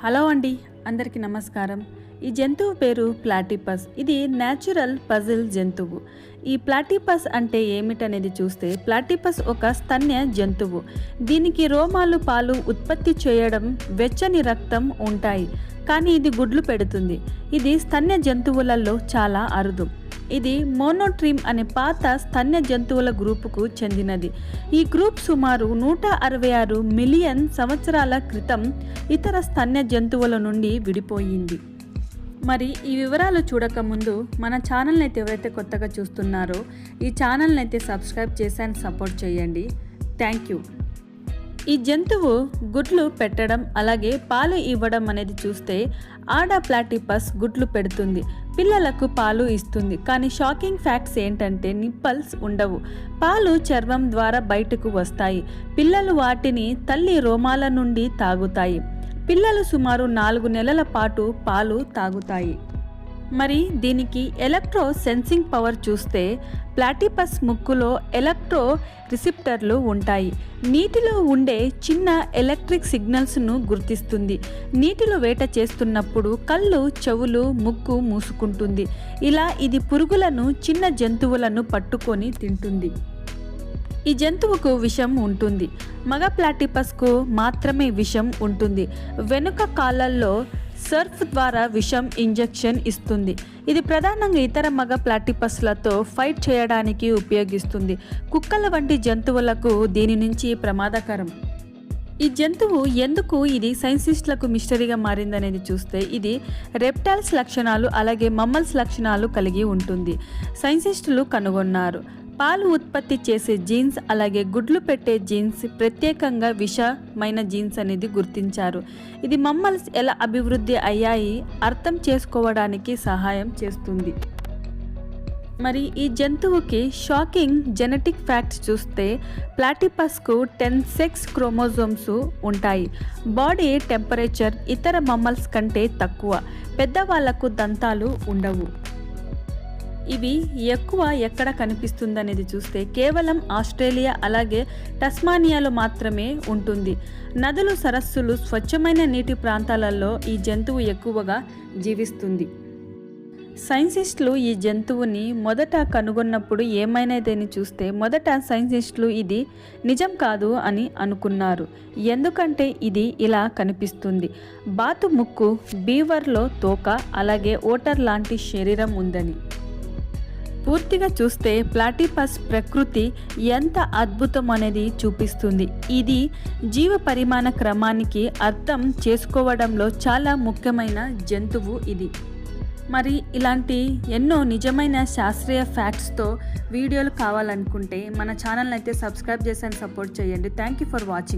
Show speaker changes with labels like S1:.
S1: Hello అండి అందరికీ నమస్కారం. ఈ జంతువు పేరు ప్లాటిపస్. ఇది న్యాచురల్ పజిల్ జంతువు. ఈ ప్లాటిపస్ అంటే ఏమిటనేది చూస్తే ప్లాటిపస్ ఒక స్తన్య జంతువు. దీనికి రోమాలు పాలు ఉత్పత్తి చేయడం వెచ్చని రక్తం ఉంటాయి. కానీ ఇది గుడ్లు పెడుతుంది. ఇది స్తన్య జంతువులలో చాలా అరుదు. ఇది మోనోట్రీమ్ అనే పాత స్తన్య జంతువుల గ్రూపుకు చెందినది. ఈ గ్రూప్ సుమారు నూట అరవై ఆరు మిలియన్ సంవత్సరాల క్రితం ఇతర స్తన్య జంతువుల నుండి విడిపోయింది. మరి ఈ వివరాలు చూడకముందు మన ఛానల్ని అయితే ఎవరైతే కొత్తగా చూస్తున్నారో ఈ ఛానల్ని అయితే సబ్స్క్రైబ్ చేసి అండ్ సపోర్ట్ చేయండి. Thank you. ఈ జంతువు గుడ్లు పెట్టడం అలాగే పాలు ఇవ్వడం అనేది చూస్తే ఆడ ప్లాటిపస్ గుడ్లు పెడుతుంది. పిల్లలకు పాలు ఇస్తుంది. కానీ షాకింగ్ ఫ్యాక్ట్స్ ఏంటంటే నిప్పల్స్ ఉండవు. పాలు చర్మం ద్వారా బయటకు వస్తాయి. పిల్లలు వాటిని తల్లి రోమాల నుండి తాగుతాయి. పిల్లలు సుమారు నాలుగు నెలల పాటు పాలు తాగుతాయి. మరి దీనికి ఎలక్ట్రో సెన్సింగ్ పవర్ చూస్తే ప్లాటిపస్ ముక్కులో ఎలక్ట్రో రిసిప్టర్లు ఉంటాయి. నీటిలో ఉండే చిన్న ఎలక్ట్రిక్ సిగ్నల్స్ను గుర్తిస్తుంది. నీటిలో వేట చేస్తున్నప్పుడు కళ్ళు చెవులు ముక్కు మూసుకుంటుంది. ఇలా ఇది పురుగులను చిన్న జంతువులను పట్టుకొని తింటుంది. ఈ జంతువుకు విషం ఉంటుంది. మగ ప్లాటిపస్కు మాత్రమే విషం ఉంటుంది. వెనుక కాళ్ళల్లో సర్ఫ్ ద్వారా విషం ఇంజెక్షన్ ఇస్తుంది. ఇది ప్రధానంగా ఇతర మగ ప్లాటిపస్లతో ఫైట్ చేయడానికి ఉపయోగిస్తుంది. కుక్కల వంటి జంతువులకు దీని నుంచి ప్రమాదకరం. ఈ జంతువు ఎందుకు ఇది సైన్సిస్టులకు మిస్టరీగా మారిందనేది చూస్తే ఇది రెప్టైల్స్ లక్షణాలు అలాగే మమ్మల్స్ లక్షణాలు కలిగి ఉంటుంది. సైన్సిస్టులు కనుగొన్నారు. పాలు ఉత్పత్తి చేసే జీన్స్ అలాగే గుడ్లు పెట్టే జీన్స్ ప్రత్యేకంగా విషమైన జీన్స్ అనేది గుర్తించారు. ఇది మమ్మల్స్ ఎలా అభివృద్ధి అయ్యాయి అర్థం చేసుకోవడానికి సహాయం చేస్తుంది. మరి ఈ జంతువుకి షాకింగ్ జెనెటిక్ ఫ్యాక్ట్స్ చూస్తే ప్లాటిపస్కు టెన్ సెక్స్ క్రోమోజోమ్స్ ఉంటాయి. బాడీ టెంపరేచర్ ఇతర మమ్మల్స్ కంటే తక్కువ. పెద్దవాళ్ళకు దంతాలు ఉండవు. ఇవి ఎక్కువ ఎక్కడ కనిపిస్తుందనేది చూస్తే కేవలం ఆస్ట్రేలియా అలాగే టస్మానియాలో మాత్రమే ఉంటుంది. నదులు సరస్సులు స్వచ్ఛమైన నీటి ప్రాంతాలలో ఈ జంతువు ఎక్కువగా జీవిస్తుంది. సైన్సిస్టులు ఈ జంతువుని మొదట కనుగొన్నప్పుడు ఏమైనదని చూస్తే మొదట సైన్సిస్టులు ఇది నిజం కాదు అని అనుకున్నారు. ఎందుకంటే ఇది ఇలా కనిపిస్తుంది. బాతు ముక్కు బీవర్లో తోక అలాగే ఓటర్ లాంటి శరీరం ఉందని. పూర్తిగా చూస్తే ప్లాటిపస్ ప్రకృతి ఎంత అద్భుతం అనేది చూపిస్తుంది. ఇది జీవ పరిమాణ క్రమానికి అర్థం చేసుకోవడంలో చాలా ముఖ్యమైన జంతువు ఇది. మరి ఇలాంటి ఎన్నో నిజమైన శాస్త్రీయ ఫ్యాక్ట్స్తో వీడియోలు కావాలనుకుంటే మన ఛానల్ అయితే సబ్స్క్రైబ్ చేసి సపోర్ట్ చేయండి. Thank you for watching.